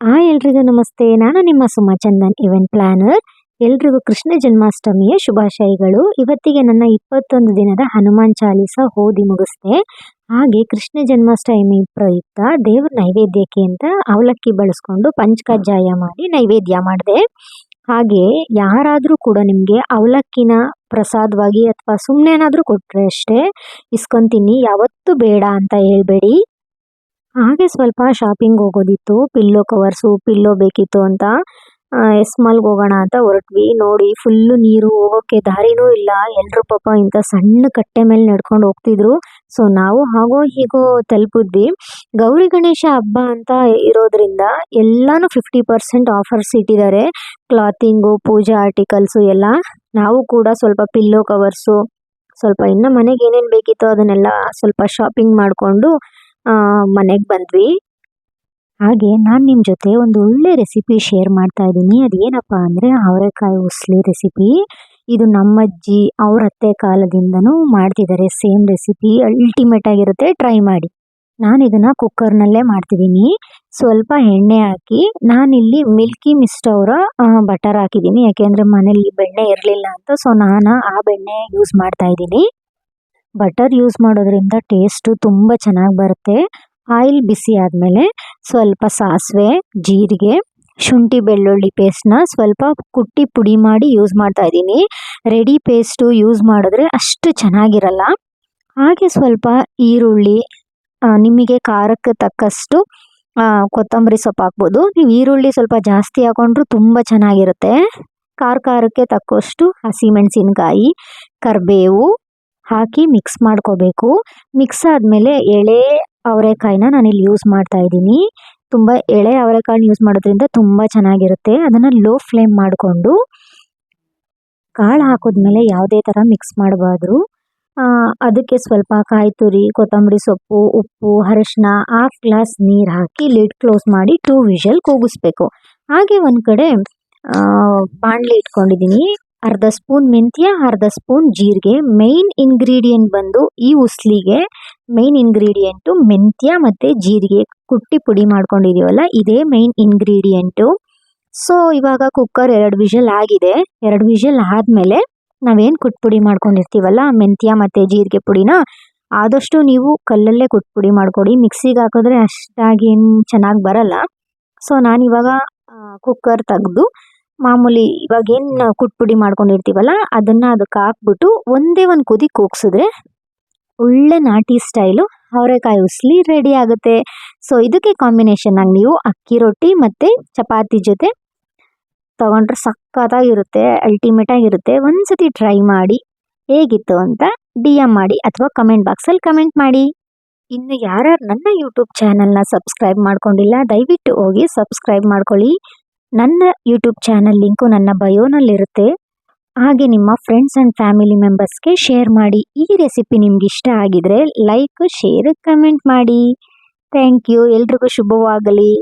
ಆ ಎಲ್ರಿಗೂ ನಮಸ್ತೆ. ನಾನು ನಿಮ್ಮ ಸುಮಾ ಚಂದನ್ ಇವೆಂಟ್ ಪ್ಲಾನರ್ ಎಲ್ರಿಗೂ ಕೃಷ್ಣ ಜನ್ಮಾಷ್ಟಮಿಯ ಶುಭಾಶಯಗಳು. ಇವತ್ತಿಗೆ ನನ್ನ ಇಪ್ಪತ್ತೊಂದು ದಿನದ ಹನುಮಾನ್ ಚಾಲೀಸ ಓದಿ ಮುಗಿಸ್ದೆ. ಹಾಗೆ ಕೃಷ್ಣ ಜನ್ಮಾಷ್ಟಮಿ ಪ್ರಯುಕ್ತ ದೇವರ ನೈವೇದ್ಯಕ್ಕೆ ಅಂತ ಅವಲಕ್ಕಿ ಬಳಸ್ಕೊಂಡು ಪಂಚಕಜ್ಜಾಯ ಮಾಡಿ ನೈವೇದ್ಯ ಮಾಡಿದೆ. ಹಾಗೆ ಯಾರಾದರೂ ಕೂಡ ನಿಮಗೆ ಅವಲಕ್ಕಿನ ಪ್ರಸಾದವಾಗಿ ಅಥವಾ ಸುಮ್ಮನೆ ಏನಾದರೂ ಕೊಟ್ಟರೆ ಅಷ್ಟೇ ಇಸ್ಕೊಂತೀನಿ, ಯಾವತ್ತೂ ಬೇಡ ಅಂತ ಹೇಳ್ಬೇಡಿ. ಹಾಗೆ ಸ್ವಲ್ಪ ಶಾಪಿಂಗ್ ಹೋಗೋದಿತ್ತು. ಪಿಲ್ಲೋ ಕವರ್ಸು ಪಿಲ್ಲೋ ಬೇಕಿತ್ತು ಅಂತ. ಎಸ್ ಮಾಲ್ಗೆ ಹೋಗೋಣ ಅಂತ ಹೊರಟ್ವಿ. ನೋಡಿ ಫುಲ್ಲು ನೀರು ಹೋಗೋಕ್ಕೆ ದಾರಿನೂ ಇಲ್ಲ. ಎಲ್ಲರೂ ಪಾಪ ಇಂಥ ಸಣ್ಣ ಕಟ್ಟೆ ಮೇಲೆ ನಡ್ಕೊಂಡು ಹೋಗ್ತಿದ್ರು. ಸೊ ನಾವು ಹಾಗೋ ಹೀಗೋ ತಲುಪಿದ್ವಿ. ಗೌರಿ ಗಣೇಶ ಹಬ್ಬ ಅಂತ ಇರೋದ್ರಿಂದ ಎಲ್ಲಾನು ಫಿಫ್ಟಿ ಪರ್ಸೆಂಟ್ ಆಫರ್ಸ್ ಇಟ್ಟಿದ್ದಾರೆ. ಕ್ಲಾತಿಂಗು ಪೂಜಾ ಆರ್ಟಿಕಲ್ಸು ಎಲ್ಲ. ನಾವು ಕೂಡ ಸ್ವಲ್ಪ ಪಿಲ್ಲೋ ಕವರ್ಸು ಸ್ವಲ್ಪ ಇನ್ನು ಮನೆಗೆ ಏನೇನು ಬೇಕಿತ್ತು ಅದನ್ನೆಲ್ಲ ಸ್ವಲ್ಪ ಶಾಪಿಂಗ್ ಮಾಡಿಕೊಂಡು ಮನೆಗೆ ಬಂದ್ವಿ. ಹಾಗೆ ನಾನು ನಿಮ್ಮ ಜೊತೆ ಒಂದು ಒಳ್ಳೆ ರೆಸಿಪಿ ಶೇರ್ ಮಾಡ್ತಾ ಇದ್ದೀನಿ. ಅದೇನಪ್ಪ ಅಂದರೆ ಅವರೆಕಾಯಿ ಉಸ್ಲಿ ರೆಸಿಪಿ ಇದು ನಮ್ಮಜ್ಜಿ ಅವ್ರ ಅತ್ತೆ ಕಾಲದಿಂದನೂ ಮಾಡ್ತಿದ್ದಾರೆ ಸೇಮ್ ರೆಸಿಪಿ ಅಲ್ಟಿಮೇಟ್ ಆಗಿರುತ್ತೆ ಟ್ರೈ ಮಾಡಿ. ನಾನು ಇದನ್ನು ಕುಕ್ಕರ್ನಲ್ಲೇ ಮಾಡ್ತಿದ್ದೀನಿ ಸ್ವಲ್ಪ ಎಣ್ಣೆ ಹಾಕಿ ನಾನಿಲ್ಲಿ ಮಿಲ್ಕಿ ಮಿಸ್ಟ್ ಅವರ ಬಟರ್ ಹಾಕಿದ್ದೀನಿ ಯಾಕೆಂದರೆ ಮನೇಲಿ ಬೆಣ್ಣೆ ಇರಲಿಲ್ಲ ಅಂತ ಸೊ ನಾನು ಆ ಬೆಣ್ಣೆ ಯೂಸ್ ಮಾಡ್ತಾ ಇದ್ದೀನಿ. ಬಟರ್ ಯೂಸ್ ಮಾಡೋದ್ರಿಂದ ಟೇಸ್ಟು ತುಂಬ ಚೆನ್ನಾಗಿ ಬರುತ್ತೆ. ಆಯಿಲ್ ಬಿಸಿ ಆದಮೇಲೆ ಸ್ವಲ್ಪ ಸಾಸಿವೆ, ಜೀರಿಗೆ, ಶುಂಠಿ ಬೆಳ್ಳುಳ್ಳಿ ಪೇಸ್ಟ್ನ ಸ್ವಲ್ಪ ಕುಟ್ಟಿ ಪುಡಿ ಮಾಡಿ ಯೂಸ್ ಮಾಡ್ತಾ ಇದ್ದೀನಿ. ರೆಡಿ ಪೇಸ್ಟು ಯೂಸ್ ಮಾಡಿದ್ರೆ ಅಷ್ಟು ಚೆನ್ನಾಗಿರಲ್ಲ. ಹಾಗೆ ಸ್ವಲ್ಪ ಈರುಳ್ಳಿ ನಿಮಗೆ ಖಾರಕ್ಕೆ ತಕ್ಕಷ್ಟು ಕೊತ್ತಂಬರಿ ಸೊಪ್ಪು ಹಾಕ್ಬೋದು. ನೀವು ಈರುಳ್ಳಿ ಸ್ವಲ್ಪ ಜಾಸ್ತಿ ಹಾಕೊಂಡ್ರು ತುಂಬ ಚೆನ್ನಾಗಿರುತ್ತೆ. ಖಾರ ಖಾರಕ್ಕೆ ತಕ್ಕಷ್ಟು ಹಸಿಮೆಣಸಿನ್ಕಾಯಿ, ಕರಿಬೇವು ಹಾಕಿ ಮಿಕ್ಸ್ ಮಾಡ್ಕೋಬೇಕು. ಮಿಕ್ಸ್ ಆದಮೇಲೆ ಎಳೆ ಅವರೆಕಾಯಿನ ನಾನಿಲ್ಲಿ ಯೂಸ್ ಮಾಡ್ತಾ ಇದ್ದೀನಿ. ತುಂಬ ಎಳೆ ಅವರೆಕಾಳು ಯೂಸ್ ಮಾಡೋದ್ರಿಂದ ತುಂಬ ಚೆನ್ನಾಗಿರುತ್ತೆ. ಅದನ್ನು ಲೋ ಫ್ಲೇಮ್ ಮಾಡಿಕೊಂಡು ಕಾಳು ಹಾಕಿದ್ಮೇಲೆ ಯಾವುದೇ ಥರ ಮಿಕ್ಸ್ ಮಾಡಬಾರ್ದು. ಅದಕ್ಕೆ ಸ್ವಲ್ಪ ಕಾಯಿ ತುರಿ, ಕೊತ್ತಂಬರಿ ಸೊಪ್ಪು, ಉಪ್ಪು, ಅರಶಿನ ಹಾಫ್ ಗ್ಲಾಸ್ ನೀರು ಹಾಕಿ ಲಿಡ್ ಕ್ಲೋಸ್ ಮಾಡಿ ಟೂ ವಿಷಲ್ ಕೂಗಿಸ್ಬೇಕು. ಹಾಗೆ ಒಂದು ಕಡೆ ಬಾಣಲೆ ಇಟ್ಕೊಂಡಿದ್ದೀನಿ. ಅರ್ಧ ಸ್ಪೂನ್ ಮೆಂತ್ಯ, ಅರ್ಧ ಸ್ಪೂನ್ ಜೀರಿಗೆ. ಮೈನ್ ಇಂಗ್ರೀಡಿಯೆಂಟ್ ಬಂದು ಈ ಉಸ್ಲಿಗೆ ಮೈನ್ ಇಂಗ್ರೀಡಿಯೆಂಟು ಮೆಂತ್ಯ ಮತ್ತು ಜೀರಿಗೆ ಕುಟ್ಟಿ ಪುಡಿ ಮಾಡ್ಕೊಂಡಿದ್ದೀವಲ್ಲ ಇದೇ ಮೈನ್ ಇಂಗ್ರೀಡಿಯೆಂಟು ಸೊ ಇವಾಗ ಕುಕ್ಕರ್ ಎರಡು ವಿಷಲ್ ಆಗಿದೆ. ಎರಡು ವಿಷಲ್ ಆದಮೇಲೆ ನಾವೇನು ಕುಟ್ಪುಡಿ ಮಾಡ್ಕೊಂಡಿರ್ತೀವಲ್ಲ, ಮೆಂತ್ಯ ಮತ್ತು ಜೀರಿಗೆ ಪುಡಿನ, ಆದಷ್ಟು ನೀವು ಕಲ್ಲಲ್ಲೇ ಕುಟ್ಪುಡಿ ಮಾಡ್ಕೊಡಿ. ಮಿಕ್ಸಿಗೆ ಹಾಕಿದ್ರೆ ಅಷ್ಟಾಗಿ ಏನು ಚೆನ್ನಾಗಿ ಬರಲ್ಲ. ಸೊ ನಾನಿವಾಗ ಕುಕ್ಕರ್ ತೆಗ್ದು ಮಾಮೂಲಿ ಇವಾಗೇನು ಕುಟ್ಪುಡಿ ಮಾಡ್ಕೊಂಡಿರ್ತೀವಲ್ಲ, ಅದನ್ನು ಅದಕ್ಕೆ ಹಾಕ್ಬಿಟ್ಟು ಒಂದೇ ಒಂದು ಕುದಿ ಕೂಗ್ಸಿದ್ರೆ ಒಳ್ಳೆ ನಾಟಿ ಸ್ಟೈಲು ಅವರೆಕಾಯಿ ಉಸ್ಲಿ ರೆಡಿ ಆಗುತ್ತೆ. ಸೊ ಇದಕ್ಕೆ ಕಾಂಬಿನೇಷನ್ನಾಗಿ ನೀವು ಅಕ್ಕಿ ರೊಟ್ಟಿ ಮತ್ತು ಚಪಾತಿ ಜೊತೆ ತೊಗೊಂಡ್ರೆ ಸಕ್ಕತ್ತಾಗಿರುತ್ತೆ ಅಲ್ಟಿಮೇಟಾಗಿರುತ್ತೆ ಒಂದು ಸತಿ ಟ್ರೈ ಮಾಡಿ ಹೇಗಿತ್ತು ಅಂತ ಡಿ ಎಂ ಮಾಡಿ ಅಥವಾ ಕಮೆಂಟ್ ಬಾಕ್ಸಲ್ಲಿ ಕಮೆಂಟ್ ಮಾಡಿ. ಇನ್ನು ಯಾರ್ಯಾರು ನನ್ನ ಯೂಟ್ಯೂಬ್ ಚಾನಲ್ನ ಸಬ್ಸ್ಕ್ರೈಬ್ ಮಾಡ್ಕೊಂಡಿಲ್ಲ, ದಯವಿಟ್ಟು ಹೋಗಿ ಸಬ್ಸ್ಕ್ರೈಬ್ ಮಾಡ್ಕೊಳ್ಳಿ. ನನ್ನ ಯೂಟ್ಯೂಬ್ ಚಾನಲ್ ಲಿಂಕು ನನ್ನ ಬಯೋನಲ್ಲಿರುತ್ತೆ ಹಾಗೆ ನಿಮ್ಮ ಫ್ರೆಂಡ್ಸ್ ಆ್ಯಂಡ್ ಫ್ಯಾಮಿಲಿ ಮೆಂಬರ್ಸ್ಗೆ ಶೇರ್ ಮಾಡಿ. ಈ ರೆಸಿಪಿ ನಿಮ್ಗೆ ಇಷ್ಟ ಆಗಿದ್ರೆ ಲೈಕ್ ಶೇರ್ ಕಮೆಂಟ್ ಮಾಡಿ. ಥ್ಯಾಂಕ್ ಯು ಎಲ್ರಿಗೂ ಶುಭವಾಗಲಿ.